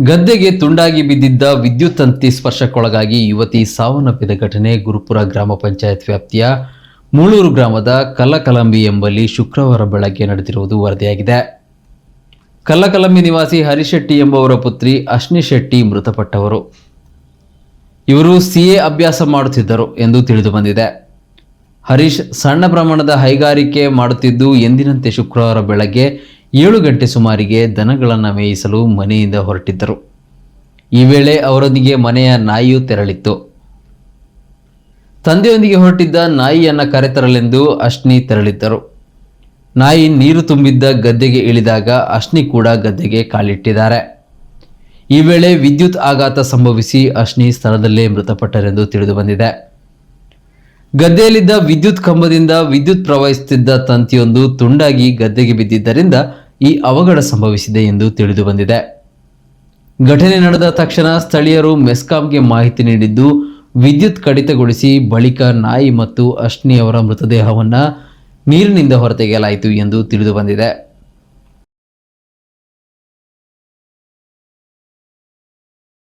ಗದ್ದೆಗೆ ತುಂಡಾಗಿ ಬಿದ್ದಿದ್ದ ವಿದ್ಯುತ್ ತಂತಿ ಸ್ಪರ್ಶಕ್ಕೊಳಗಾಗಿ ಯುವತಿ ಸಾವನ್ನಪ್ಪಿದ ಘಟನೆ ಗುರುಪುರ ಗ್ರಾಮ ಪಂಚಾಯತ್ ವ್ಯಾಪ್ತಿಯ ಮೂಳೂರು ಗ್ರಾಮದ ಕಲ್ಲಕಲಂಬಿ ಎಂಬಲ್ಲಿ ಶುಕ್ರವಾರ ಬೆಳಗ್ಗೆ ನಡೆದಿರುವುದು ವರದಿಯಾಗಿದೆ. ಕಲ್ಲಕಲಂಬಿ ನಿವಾಸಿ ಹರಿಶೆಟ್ಟಿ ಎಂಬವರ ಪುತ್ರಿ ಅಶ್ನಿ ಶೆಟ್ಟಿ ಮೃತಪಟ್ಟವರು. ಇವರು ಸಿಎ ಅಭ್ಯಾಸ ಮಾಡುತ್ತಿದ್ದರು ಎಂದು ತಿಳಿದು ಬಂದಿದೆ. ಹರೀಶ್ ಸಣ್ಣ ಪ್ರಮಾಣದ ಹೈಗಾರಿಕೆ ಮಾಡುತ್ತಿದ್ದು ಎಂದಿನಂತೆ ಶುಕ್ರವಾರ ಬೆಳಗ್ಗೆ ಏಳು ಗಂಟೆ ಸುಮಾರಿಗೆ ದನಗಳನ್ನು ಮೇಯಿಸಲು ಮನೆಯಿಂದ ಹೊರಟಿದ್ದರು. ಈ ವೇಳೆ ಅವರೊಂದಿಗೆ ಮನೆಯ ನಾಯಿಯು ತೆರಳಿತ್ತು. ತಂದೆಯೊಂದಿಗೆ ಹೊರಟಿದ್ದ ನಾಯಿಯನ್ನು ಕರೆತರಲೆಂದು ಅಶ್ನಿ ತೆರಳಿದ್ದರು. ನಾಯಿ ನೀರು ತುಂಬಿದ್ದ ಗದ್ದೆಗೆ ಇಳಿದಾಗ ಅಶ್ನಿ ಕೂಡ ಗದ್ದೆಗೆ ಕಾಲಿಟ್ಟಿದ್ದಾರೆ. ಈ ವೇಳೆ ವಿದ್ಯುತ್ ಆಘಾತ ಸಂಭವಿಸಿ ಅಶ್ನಿ ಸ್ಥಳದಲ್ಲೇ ಮೃತಪಟ್ಟರೆಂದು ತಿಳಿದು ಬಂದಿದೆ ಗದ್ದೆಯಲ್ಲಿದ್ದ ವಿದ್ಯುತ್ ಕಂಬದಿಂದ ವಿದ್ಯುತ್ ಪ್ರವಹಿಸುತ್ತಿದ್ದ ತಂತಿಯೊಂದು ತುಂಡಾಗಿ ಗದ್ದೆಗೆ ಬಿದ್ದಿದ್ದರಿಂದ ಈ ಅವಘಡ ಸಂಭವಿಸಿದೆ ಎಂದು ತಿಳಿದು ಬಂದಿದೆ. ಘಟನೆ ನಡೆದ ತಕ್ಷಣ ಸ್ಥಳೀಯರು ಮೆಸ್ಕಾಂಗೆ ಮಾಹಿತಿ ನೀಡಿದ್ದು, ವಿದ್ಯುತ್ ಕಡಿತಗೊಳಿಸಿ ಬಳಿಕ ನಾಯಿ ಮತ್ತು ಅಶ್ನಿ ಅವರ ಮೃತದೇಹವನ್ನು ನೀರಿನಿಂದ ಹೊರತೆಗೆಯಲಾಯಿತು ಎಂದು ತಿಳಿದು ಬಂದಿದೆ.